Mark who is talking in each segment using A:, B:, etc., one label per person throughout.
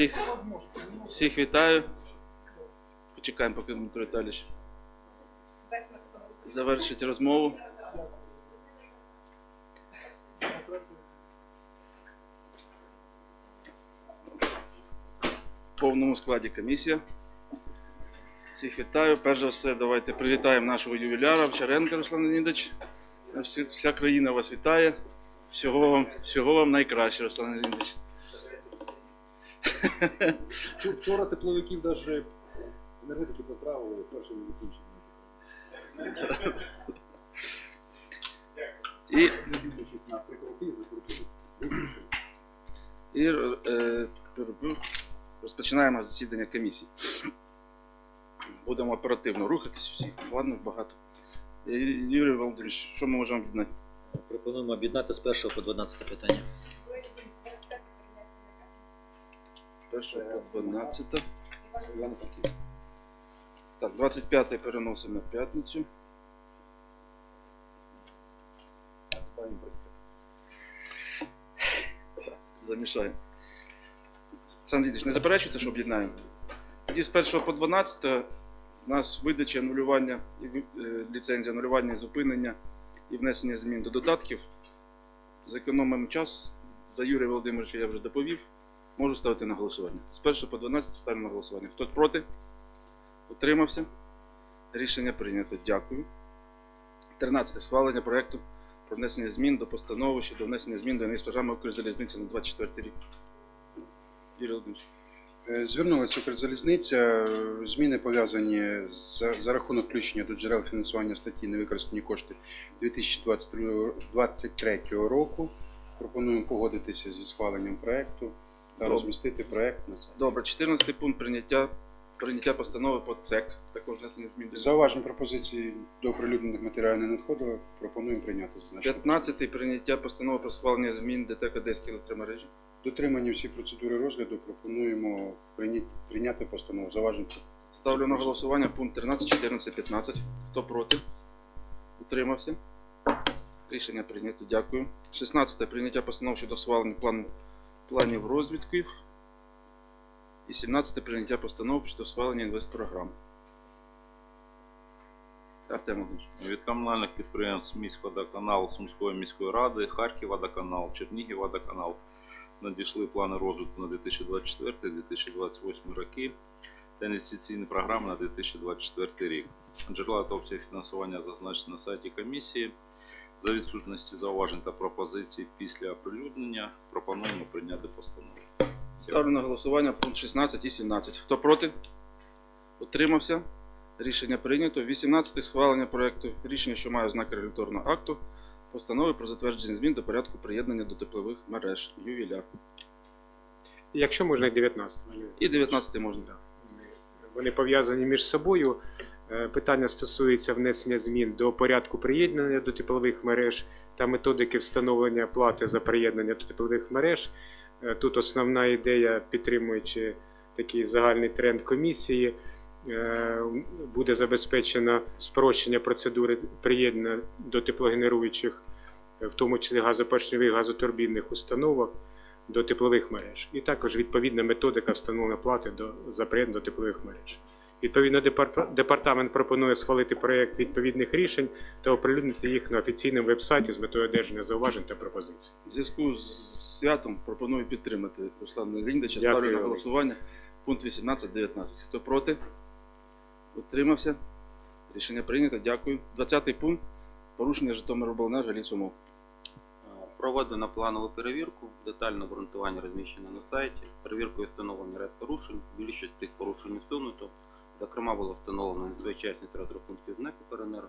A: Всіх, всіх вітаю. Почекаємо, поки Дмитро Віталійович завершить розмову. В повному складі комісія. Всіх вітаю. Перш за все, давайте привітаємо нашого ювіляра Вчаренка Руслан Леонідович. Вся країна вас вітає. Всього вам, всього вам найкраще, Руслан Леонідович.
B: Вчо- Вчора тепловиків навіть енергетики поздравили першим закінченням.
A: І
B: на закрутили.
A: І е, розпочинаємо засідання комісії. Будемо оперативно рухатись всі. Ладно, багато. Е, Юрій Володимирович, що ми можемо відзнати?
C: Пропонуємо об'єднати з 1 по 12 питання.
A: Перше по 12.
B: Івано-Франківськ.
A: Так, 25 переносимо на п'ятницю. Замішаємо. Олександр Лідович, не заперечуєте, що об'єднаємо? Тоді з 1 по 12 у нас видача анулювання, е, ліцензія анулювання зупинення і внесення змін до додатків. Зекономимо час. За Юрія Володимировича я вже доповів. Можу ставити на голосування. З 1 по 12 ставлю на голосування. Хтось проти? Утримався? Рішення прийнято. Дякую. 13. Схвалення проекту про внесення змін до постанови щодо внесення змін до НС програми Укрзалізниці на 24 рік. Юрій Володимирович.
D: Е, Звернулася Укрзалізниця. Зміни пов'язані з за рахунок включення до джерел фінансування статті невикористані кошти 2023 року. Пропонуємо погодитися зі схваленням проекту та розмістити проект на сайт.
A: Добре, 14 пункт прийняття, прийняття постанови по ЦЕК. Також внесення змін до
D: Зауважень пропозицій до оприлюднених матеріалів не надходило. Пропонуємо прийняти зазначення.
A: 15 прийняття постанови про схвалення змін ДТЕК Одеської електромережі.
D: Дотримані всі процедури розгляду. Пропонуємо прийняти, прийняти постанову. Зауважень
A: Ставлю на голосування пункт 13, 14, 15. Хто проти? Утримався? Рішення прийнято. Дякую. 16 прийняття постанов щодо схвалення плану, планів розвідків. І 17 прийняття постанов щодо схвалення інвестпрограм. Артем
E: від комунальних підприємств міськводоканал Сумської міської ради, Харківводоканал, Чернігівводоканал надійшли плани розвитку на 2024-2028 роки та інвестиційні програми на 2024 рік. Джерела та обсяги фінансування зазначені на сайті комісії. За відсутності зауважень та пропозицій після оприлюднення пропонуємо прийняти постанову.
A: Ставлю на голосування пункт 16 і 17. Хто проти? Утримався? Рішення прийнято. 18 схвалення проекту рішення, що має ознаки регуляторного акту, постанови про затвердження змін до порядку приєднання до теплових мереж ювіляр.
F: Якщо можна і 19.
A: І 19 можна.
F: Вони пов'язані між собою. Е, Питання стосується внесення змін до порядку приєднання до теплових мереж та методики встановлення плати за приєднання до теплових мереж. Е, Тут основна ідея, підтримуючи такий загальний тренд комісії, е, буде забезпечено спрощення процедури приєднання до теплогенеруючих, в тому числі газопоршневих газотурбінних установок до теплових мереж. І також відповідна методика встановлення плати до, за приєднання до теплових мереж. Відповідно, департамент пропонує схвалити проєкт відповідних рішень та оприлюднити їх на офіційному вебсайті з метою одержання зауважень та пропозицій.
A: В зв'язку з святом пропоную підтримати Руслана Ліндича. Ставлю на голосування пункт 18-19. Хто проти? Утримався? Рішення прийнято. Дякую. 20 пункт. Порушення Житомиробленерго лісумов.
G: Проведено планову перевірку, детальне обґрунтування розміщено на сайті. Перевіркою встановлені ряд порушень. Більшість цих порушень усунуто. Зокрема, було встановлено несвоєчасність розрахунків з НЕК «Укренерго».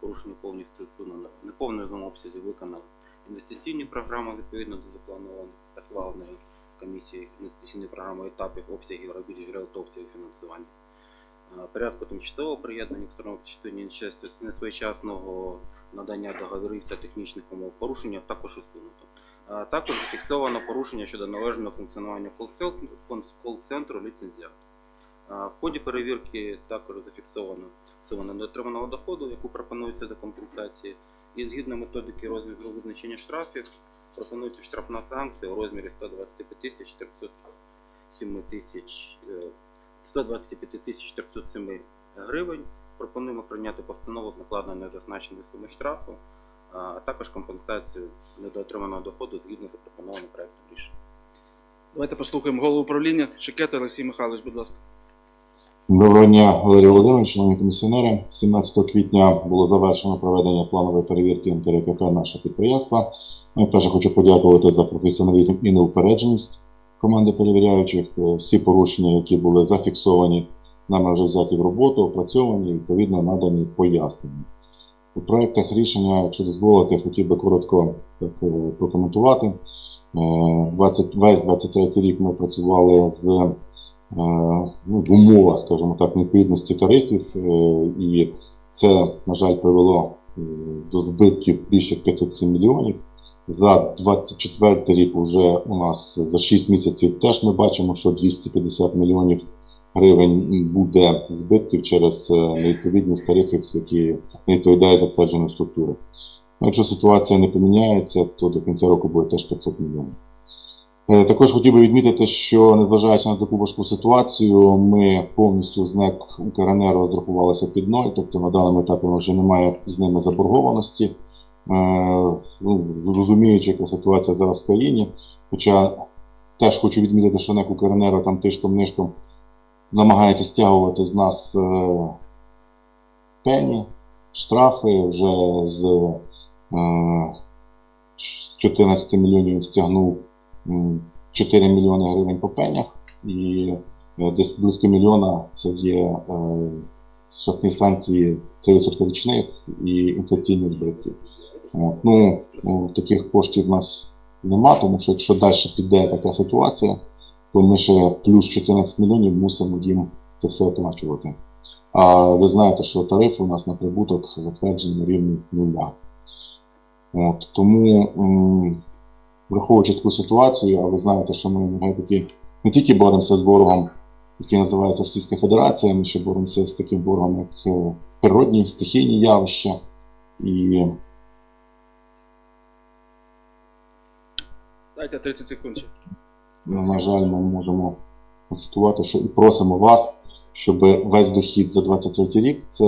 G: Порушення повністю усунено. В неповному обсязі виконали інвестиційні програми відповідно до запланованих та схваленої комісії інвестиційної програми етапів обсягів робіт джерел та обсягів фінансування. Е, Порядку тимчасового приєднання сторонам частині несвоєчасного надання договорів та технічних умов порушення також усунуто. Е, Також зафіксовано порушення щодо належного функціонування кол-центру ліцензіат. Е, В ході перевірки також зафіксовано сума недотриманого доходу, яку пропонується до компенсації. І згідно методики розвитку визначення штрафів, пропонується штрафна санкція у розмірі 125 тисяч 127 тисяч е, 125 тисяч 307 гривень. Пропонуємо прийняти постанову з накладеною незазначеної суми штрафу, а також компенсацію недоотриманого доходу згідно запропонованим проектом рішення.
A: Давайте послухаємо голову управління Шикета Олексій Михайлович, будь ласка.
H: Доброго дня, Валерій Володимирович, шановні комісіонери. 17 квітня було завершено проведення планової перевірки НТРКП нашого підприємства. Ну, Перше хочу подякувати за професіоналізм і неупередженість команди перевіряючих. Е, Всі порушення, які були зафіксовані, нами вже взяті в роботу, опрацьовані і відповідно надані пояснення. У проєктах рішення, якщо дозволите, хотів би коротко так, е, прокоментувати. Е, 20, весь 23 рік ми працювали е, ну, в умовах, скажімо так, невідповідності тарифів, е, і це, на жаль, привело е, до збитків більше 507 мільйонів. За 24 рік вже у нас за 6 місяців теж ми бачимо, що 250 мільйонів гривень буде збитків через е, невідповідність тарифів, які не відповідають затвердженій структури. Ну, Якщо ситуація не поміняється, то до кінця року буде теж 500 мільйонів. Е, Також хотів би відмітити, що незважаючи на таку важку ситуацію, ми повністю з НЕК Укренерго розрахувалися під ноль, тобто на даному етапі вже немає з ними заборгованості. Е, ну, Розуміючи, яка ситуація зараз в країні, хоча теж хочу відмітити, що НЕК Укренерго там тишком-нишком намагається стягувати з нас е, пені, штрафи вже з е, 14 мільйонів стягнув 4 мільйони гривень по пенях, і е, десь близько мільйона це є е, санкції 3% річних і інфляційні збитки. Ну, ну, таких коштів в нас нема, тому що якщо далі піде така ситуація, то ми ще плюс 14 мільйонів мусимо їм це все оплачувати. А ви знаєте, що тарифи у нас на прибуток затверджені на рівні нуля. От, тому, враховуючи таку ситуацію, а ви знаєте, що ми енергетики не тільки боремося з ворогом, який називається Російська Федерація, ми ще боремося з таким ворогом, як е, природні, стихійні явища. І
A: Дайте 30 секунд.
H: на жаль, ми можемо констатувати, що і просимо вас, щоб весь дохід за 23 рік, це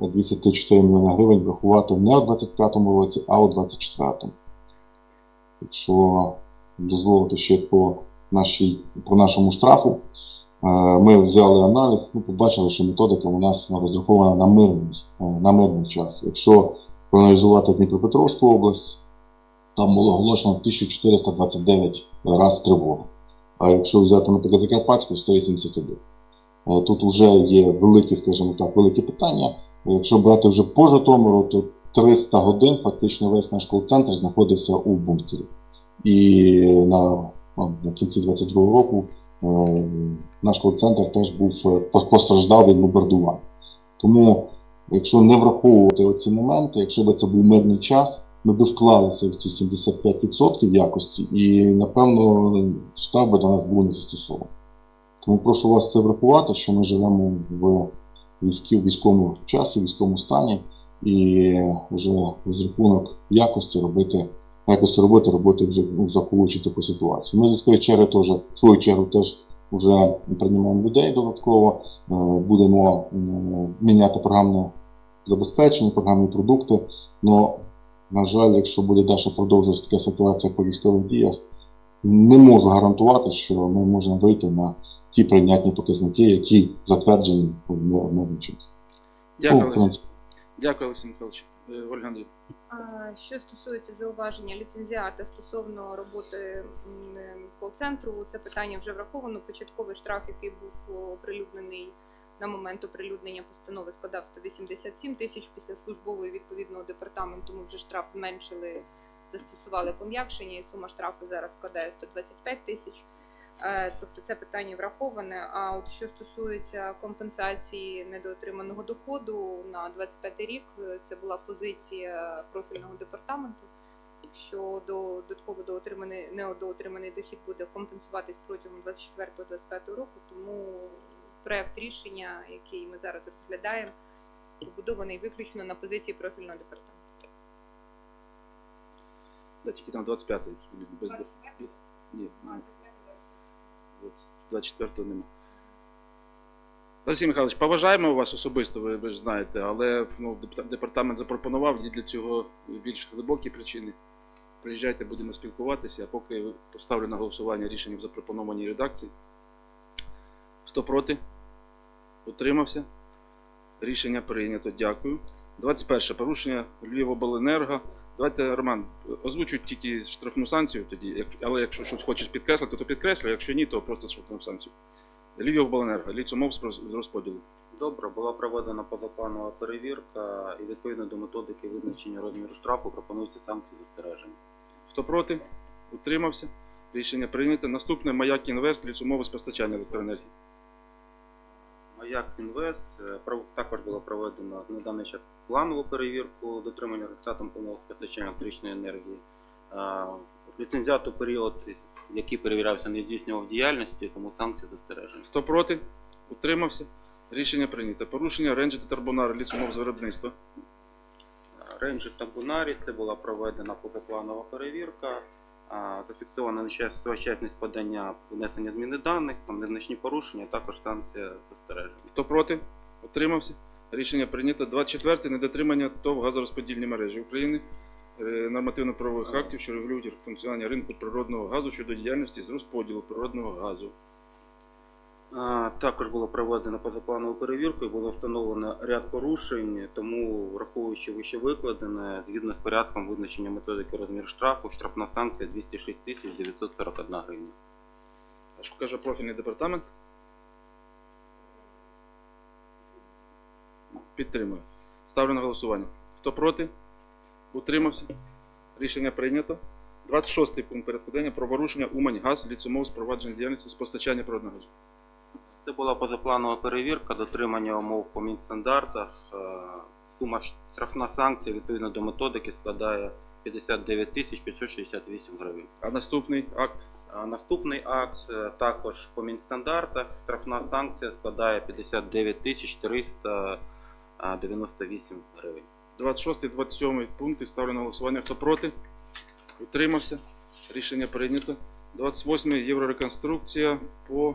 H: 204 мільйони гривень, врахувати не у 25-му році, а у 24-му. Якщо дозволити ще по, нашій, по нашому штрафу, е, ми взяли аналіз, ну, побачили, що методика у нас розрахована на мирний, е, на мирний час. Якщо проаналізувати Дніпропетровську область, там було оголошено 1429 раз тривога. А якщо взяти, наприклад, Закарпатську, 181. Е, Тут вже є великі, скажімо так, великі питання. Якщо брати вже по Житомиру, то 300 годин фактично весь наш кол-центр знаходився у бункері. І на, на кінці 22-го року е, наш кол-центр теж був е, по- постраждав від бомбардувань. Тому, якщо не враховувати оці моменти, якщо б це був мирний час, ми б вклалися в ці 75% якості, і напевно штаб би до нас був не застосований. Тому прошу вас це врахувати, що ми живемо в військовому часі, військовому стані, і вже розрахунок якості робити, якості роботи робити вже ну, заховуючи таку ситуацію. Ми зі своєї черги теж, в свою чергу теж вже приймаємо людей додатково, е, будемо міняти програмне забезпечення, програмні продукти. Но на жаль, якщо буде далі продовжуватися така ситуація по військових діях, не можу гарантувати, що ми можемо вийти на ті прийнятні показники, які затверджені в мирний час.
A: Дякую, Дякую, Олексій Михайлович. Е, Ольга Андрій.
I: Що стосується зауваження ліцензіата стосовно роботи е, кол-центру, це питання вже враховано. Початковий штраф, який був оприлюднений на момент оприлюднення постанови, складав 187 тисяч. Після службової відповідного департаменту ми вже штраф зменшили, застосували пом'якшення, і сума штрафу зараз складає 125 тисяч. Е, Тобто це питання враховане. А от що стосується компенсації недоотриманого доходу на 25 рік, е, це була позиція профільного департаменту, що до додатково доотриманий недоотриманий дохід буде компенсуватись протягом 24-25 року. Тому проект рішення, який ми зараз розглядаємо, побудований виключно на позиції профільного департаменту.
A: Да, тільки там 25-й. Без... Ні, ні. От. 24-го нема. Олексій Михайлович, поважаємо вас особисто, ви, ви ж знаєте, але ну, департамент запропонував є для цього більш глибокі причини. Приїжджайте, будемо спілкуватися, а поки поставлю на голосування рішення в запропонованій редакції. Хто проти? Утримався? Рішення прийнято. Дякую. 21. Порушення Львівобленерго. Давайте, Роман, озвучуй тільки штрафну санкцію тоді, але якщо щось хочеш підкреслити, то підкреслюй, якщо ні, то просто штрафну санкцію. Львівобленерго, ліцомов з з розподілу.
G: Добре, була проведена позапланова перевірка і відповідно до методики визначення розміру штрафу пропонуються санкції застереження.
A: Хто проти? Утримався. Рішення прийнято. Наступне Маяк Інвест, ліцумове з постачання електроенергії.
G: Маяк Інвест е, також було проведено на даний час планову перевірку дотримання результатом повного постачання електричної енергії. Е, Ліцензіат у період, який перевірявся, не здійснював діяльності, тому санкції застережені.
A: Хто проти? Утримався. Рішення прийнято. Порушення Ренджі та Тарбонар, ліцумов з виробництва.
G: Рейнджі та Бунарі це була проведена позапланова перевірка. Зафіксована несвоєчасність подання внесення зміни даних, там незначні порушення, також санкція застереження.
A: Хто проти? Утримався. Рішення прийнято. 24. Недотримання ТОВ газорозподільні мережі України. е, Нормативно-правових актів, що регулюють функціонування ринку природного газу щодо діяльності з розподілу природного газу.
G: Також було проведено позапланову перевірку і було встановлено ряд порушень, тому, враховуючи вище викладене, згідно з порядком визначення методики розміру штрафу, штрафна санкція 206 тисяч 941 гривня.
A: А що каже профільний департамент? Підтримую. Ставлю на голосування. Хто проти? Утримався? Рішення прийнято. 26 пункт порядку денного про порушення Умань газ ліцумов з провадження діяльності з постачання природного газу.
G: Це була позапланова перевірка, дотримання умов по Мінстандартах. Е, Сума штрафна санкція відповідно до методики складає 59 тисяч 568 гривень.
A: А наступний акт
G: А Наступний акт е, також по Мінстандартах. Штрафна санкція складає 59 тисяч 398 гривень.
A: 26 27 пункти ставлю на голосування. Хто проти? Утримався? Рішення прийнято. 28 єврореконструкція по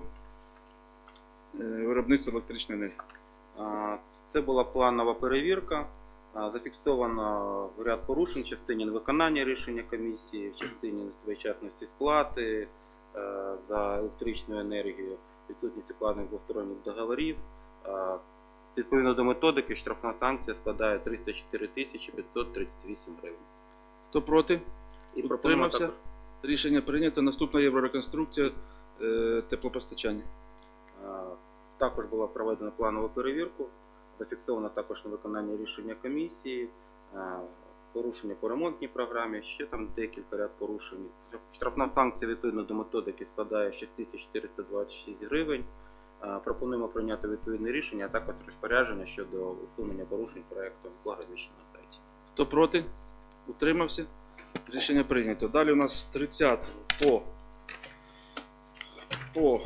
A: е, виробництву електричної енергії.
G: Це була планова перевірка. Зафіксовано ряд порушень в частині невиконання рішення комісії, в частині несвоєчасності сплати е, за електричну енергію, відсутність укладених двосторонніх договорів. Відповідно до методики, штрафна санкція складає 304 тисячі 538 гривень.
A: Хто проти?
G: І
A: Утримався? Рішення прийнято. Наступна єврореконструкція е, теплопостачання.
G: Також була проведена планова перевірку, зафіксовано також невиконання рішення комісії, порушення по ремонтній програмі, ще там декілька ряд порушень. Штрафна санкція відповідно до методики складає 6426 гривень. Пропонуємо прийняти відповідне рішення, а також розпорядження щодо усунення порушень проекту була на сайті.
A: Хто проти? Утримався? Рішення прийнято. Далі у нас з 30 по, по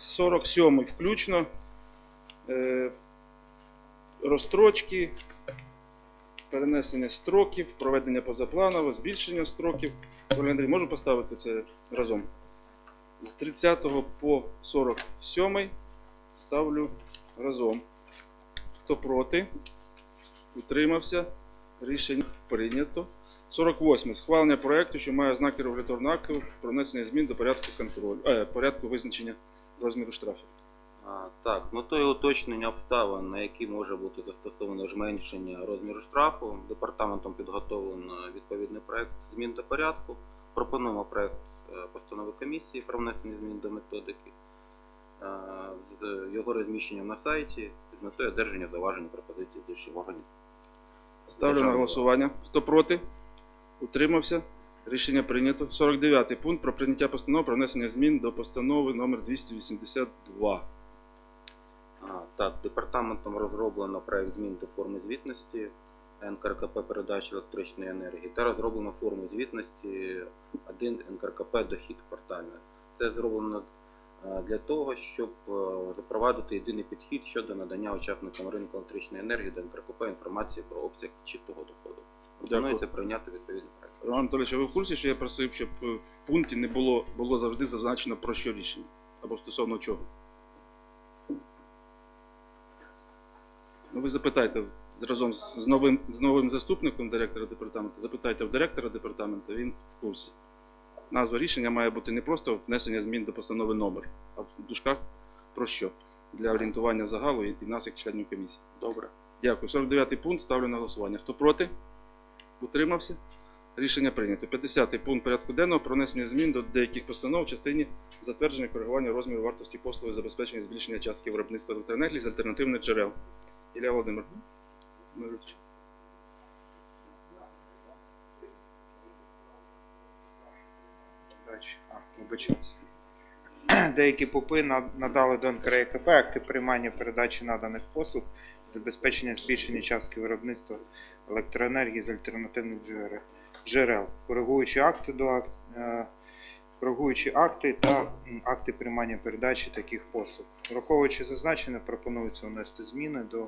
A: 47 включно. Е, розстрочки, перенесення строків, проведення позапланового, збільшення строків. Андрій, можу поставити це разом? З 30 по 47 ставлю разом. Хто проти? Утримався? Рішення прийнято. 48. Схвалення проекту, що має ознаки регуляторного акту про внесення змін до порядку контролю, е, порядку визначення розміру штрафів.
G: А, Так, метою уточнення обставин, на які може бути застосовано зменшення розміру штрафу, департаментом підготовлено відповідний проект змін до порядку. Пропонуємо проект е, постанови комісії про внесення змін до методики е, з його розміщенням на сайті з метою одержання заважень пропозицій з інших органів.
A: Ставлю на голосування. Хто проти? Утримався? Рішення прийнято. 49 пункт про прийняття постанови про внесення змін до постанови номер 282.
G: А, Так, департаментом розроблено проект змін до форми звітності НКРКП передачі електричної енергії та розроблено форму звітності 1 НКРКП дохід квартальний. Це зроблено для того, щоб запровадити єдиний підхід щодо надання учасникам ринку електричної енергії до НКРКП інформації про обсяг чистого доходу. Пропонується прийняти відповідний проект.
A: Роман Анатолійович, а ви в курсі, що я просив, щоб е, в пункті не було, було завжди зазначено про що рішення? Або стосовно чого? Ну ви запитайте разом з, новим, з новим заступником директора департаменту, запитайте в директора департаменту, він в курсі. Назва рішення має бути не просто внесення змін до постанови номер, а в дужках про що? Для орієнтування загалу і, і нас як членів комісії. Добре. Дякую. 49 пункт ставлю на голосування. Хто проти? Утримався? Рішення прийнято. 50-й пункт порядку денного про внесення змін до деяких постанов в частині затвердження коригування розміру вартості послуги забезпечення збільшення частки виробництва електроенергії з альтернативних джерел. Ілля Володимир.
J: Деякі ПУПи на- надали до НКРЕКП акти приймання передачі наданих послуг, забезпечення збільшення частки виробництва електроенергії з альтернативних джере- джерел, коригуючи акти до ак- е, коригуючи акти та акти приймання передачі таких послуг. Враховуючи зазначене, пропонується внести зміни до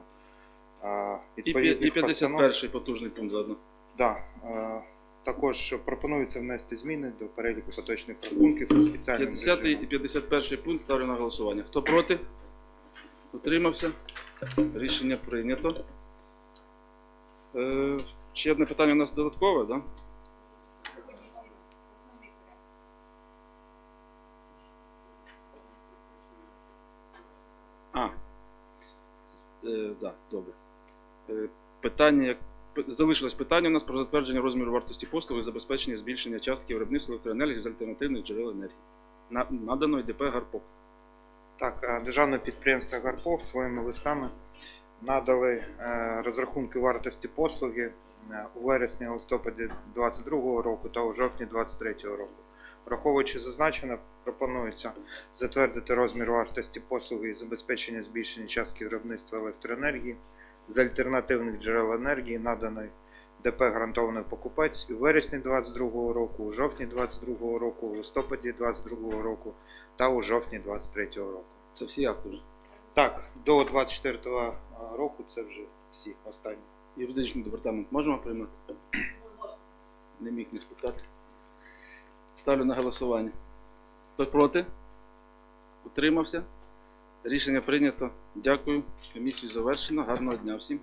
J: е, відповідних
A: і 51-й потужний пункт заодно.
J: Да, е, також пропонується внести зміни до переліку поточних рахунків у спеціальному
A: 50 і
J: режимі.
A: 51 пункт ставлю на голосування. Хто проти? Утримався? Рішення прийнято. Ще одне питання у нас додаткове, так? Да? А. Е, да, добре. Е, питання, залишилось питання у нас про затвердження розміру вартості послуги і забезпечення збільшення частки виробництва електроенергії з альтернативних джерел енергії. На, наданої ДП Гарпок.
J: Так, державне підприємство Гарпов своїми листами надали е, розрахунки вартості послуги у вересні листопаді 2022 року та у жовтні 2023 року. Враховуючи зазначене, пропонується затвердити розмір вартості послуги і забезпечення збільшення частки виробництва електроенергії з альтернативних джерел енергії, наданої ДП гарантований покупець у вересні 2022 року, у жовтні 2022 року, у листопаді 2022 року та у жовтні 2023 року.
A: Це всі акти вже.
J: Так, до 24 року це вже всі останні.
A: Юридичний департамент можемо приймати? Не міг не спитати. Ставлю на голосування. Хто проти? Утримався? Рішення прийнято. Дякую. Комісію завершено. Гарного дня всім.